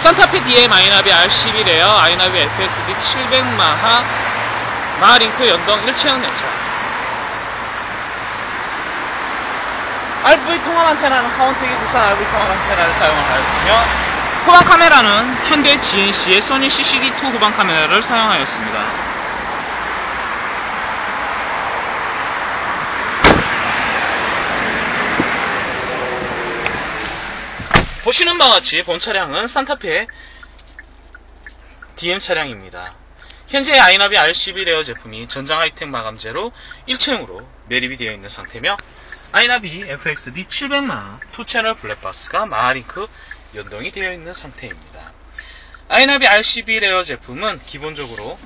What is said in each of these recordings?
산타페 DM 아이나비 R11에요. 아이나비 FSD 700마하 마하링크 연동 일체형 연차. RV 통합 안테나는 카운텍이 국산 RV 통합 안테나를 사용을 하였으며 후방 카메라는 현대 GNC의 소니 CCD2 후방 카메라를 사용하였습니다. 보시는 바와 같이 본 차량은 산타페 DM 차량입니다. 현재 아이나비 R11 에어 제품이 전장 하이텍 마감재로 일체형으로 매립이 되어 있는 상태며 아이나비 FXD 700마 2채널 블랙박스가 마하링크 연동이 되어 있는 상태입니다. 아이나비 R11 에어 제품은 기본적으로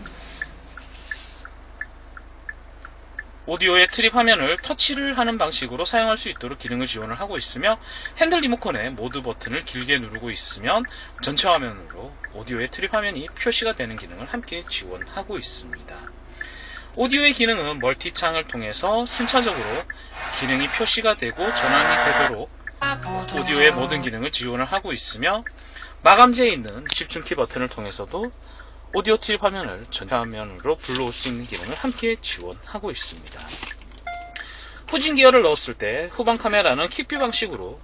오디오의 트립 화면을 터치를 하는 방식으로 사용할 수 있도록 기능을 지원을 하고 있으며 핸들 리모컨의 모드 버튼을 길게 누르고 있으면 전체 화면으로 오디오의 트립 화면이 표시가 되는 기능을 함께 지원하고 있습니다. 오디오의 기능은 멀티창을 통해서 순차적으로 기능이 표시가 되고 전환이 되도록 오디오의 모든 기능을 지원을 하고 있으며 마감재에 있는 집중키 버튼을 통해서도 오디오 트립 화면을 전체 화면으로 불러올 수 있는 기능을 함께 지원하고 있습니다. 후진 기어를 넣었을 때 후방 카메라는 킥뷰 방식으로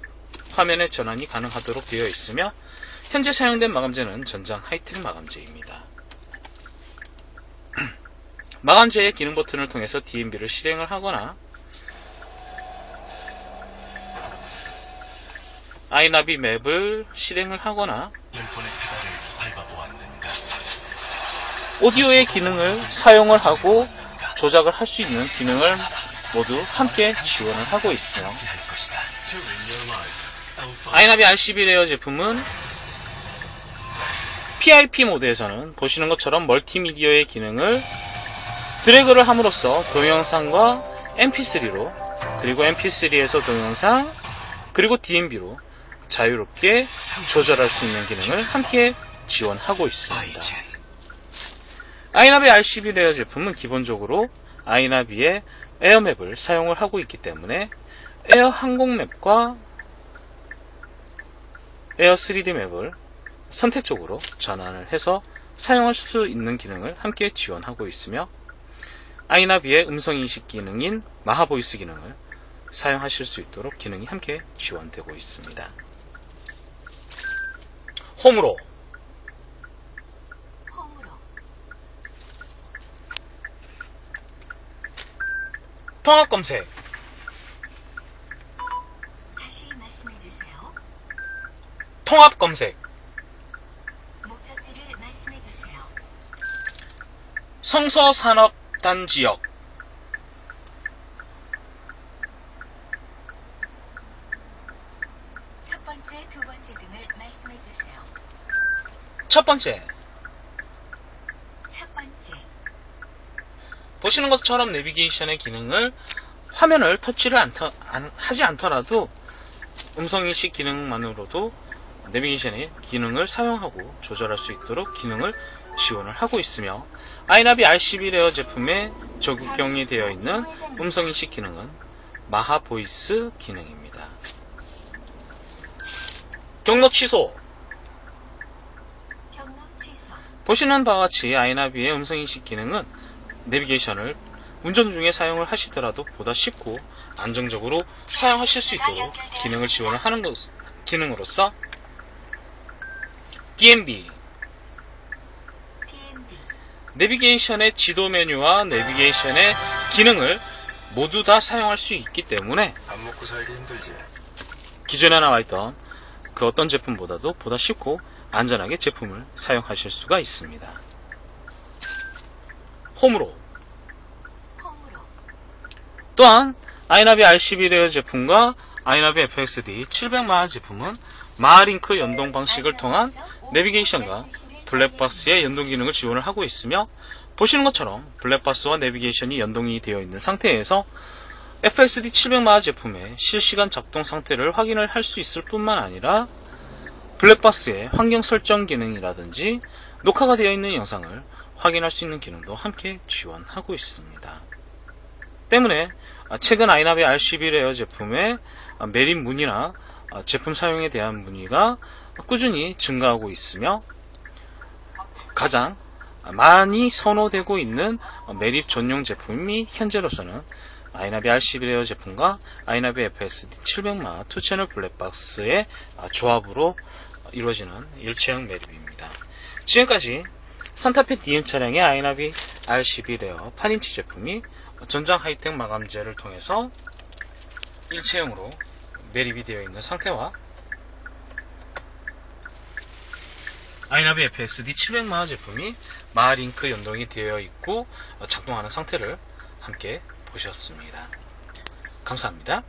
화면의 전환이 가능하도록 되어 있으며 현재 사용된 마감재는 전장 하이텍 마감재입니다. 마감재의 기능 버튼을 통해서 DMB를 실행을 하거나 아이나비 맵을 실행을 하거나 오디오의 기능을 사용을 하고 조작을 할 수 있는 기능을 모두 함께 지원을 하고 있으며 아이나비 R11 에어 제품은 PIP 모드에서는 보시는 것처럼 멀티미디어의 기능을 드래그를 함으로써 동영상과 MP3로 그리고 MP3에서 동영상 그리고 DMB로 자유롭게 조절할 수 있는 기능을 함께 지원하고 있습니다. 아이나비 R11 에어 제품은 기본적으로 아이나비의 에어맵을 사용을 하고 있기 때문에 에어 항공맵과 에어 3D 맵을 선택적으로 전환을 해서 사용할 수 있는 기능을 함께 지원하고 있으며 아이나비의 음성 인식 기능인 마하보이스 기능을 사용하실 수 있도록 기능이 함께 지원되고 있습니다. 홈으로 통합 검색 다시 말씀해 주세요. 통합 검색 목적지를 말씀해 주세요. 성서 산업 단 지역 첫 번째, 두 번째 등을 말씀해 주세요. 첫 번째 첫 번째, 보시는 것처럼 내비게이션의 기능을 화면을 터치를 않더- 안- 하지 않더라도 음성인식 기능만으로도 내비게이션의 기능을 사용하고 조절할 수 있도록 기능을 지원을 하고 있으며 아이나비 R11 에어 제품에 적용이 되어 있는 음성인식 기능은 마하 보이스 기능입니다. 경로 취소, 보시는 바와 같이 아이나비의 음성인식 기능은 내비게이션을 운전 중에 사용을 하시더라도 보다 쉽고 안정적으로 사용하실 수 있도록 기능을 지원을 하는 것, 기능으로서 DMB, 내비게이션의 지도 메뉴와 내비게이션의 기능을 모두 다 사용할 수 있기 때문에 밥 먹고 살기 힘들지. 기존에 나와있던 그 어떤 제품보다도 보다 쉽고 안전하게 제품을 사용하실 수가 있습니다. 홈으로. 홈으로, 또한 아이나비 R11 에어 제품과 아이나비 FXD 700마하 제품은 마하링크 연동 방식을 통한 내비게이션과 블랙박스의 연동 기능을 지원을 하고 있으며 보시는 것처럼 블랙박스와 내비게이션이 연동이 되어 있는 상태에서 FXD 700마하 제품의 실시간 작동 상태를 확인을 할 수 있을 뿐만 아니라 블랙박스의 환경 설정 기능이라든지 녹화가 되어 있는 영상을 확인할 수 있는 기능도 함께 지원하고 있습니다. 때문에 최근 아이나비 R11 에어 제품의 매립 문이나 어, 제품 사용에 대한 문의가 꾸준히 증가하고 있으며 가장 많이 선호되고 있는 매립 전용 제품이 현재로서는 아이나비 R11에어 제품과 아이나비 FSD 700마 2채널 블랙박스의 조합으로 이루어지는 일체형 매립입니다. 지금까지 산타페 DM 차량의 아이나비 R11에어 8인치 제품이 전장 하이텍 마감재를 통해서 일체형으로 매립이 되어 있는 상태와 아이나비 FSD 700마 제품이 마링크 연동이 되어 있고 작동하는 상태를 함께 보셨습니다. 감사합니다.